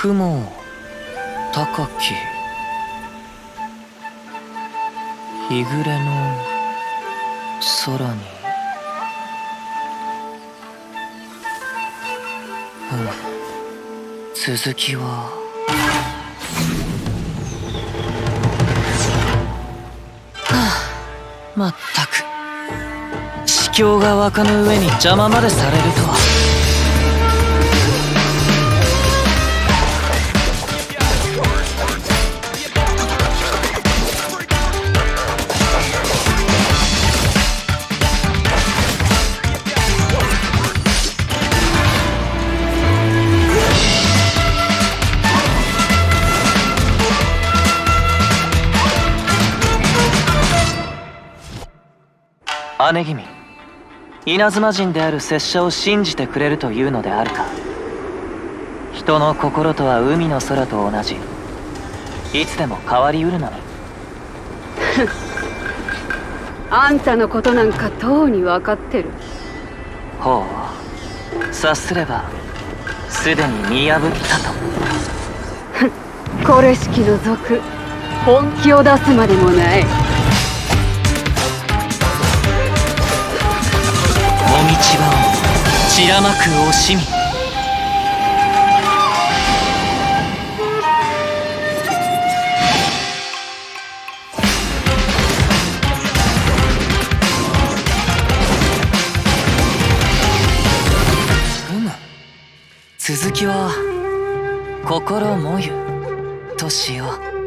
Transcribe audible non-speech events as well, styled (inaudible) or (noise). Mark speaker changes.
Speaker 1: 雲高き日暮れの空に。うん。続きは。はあ。まったく。市況が湧かぬ上に邪魔までされるとは。姉君。稲妻人である拙者を信じてくれるというのであるか。人の心とは海の空と同じ。いつでも変わりうるのに (laughs)
Speaker 2: あんたのことなんかとうに分かってる。
Speaker 1: ほう。察すればすでに見破ったと。(laughs)
Speaker 2: これしきの族本気を出すまでもない
Speaker 1: らまく惜しみ続きは心もゆとしよう。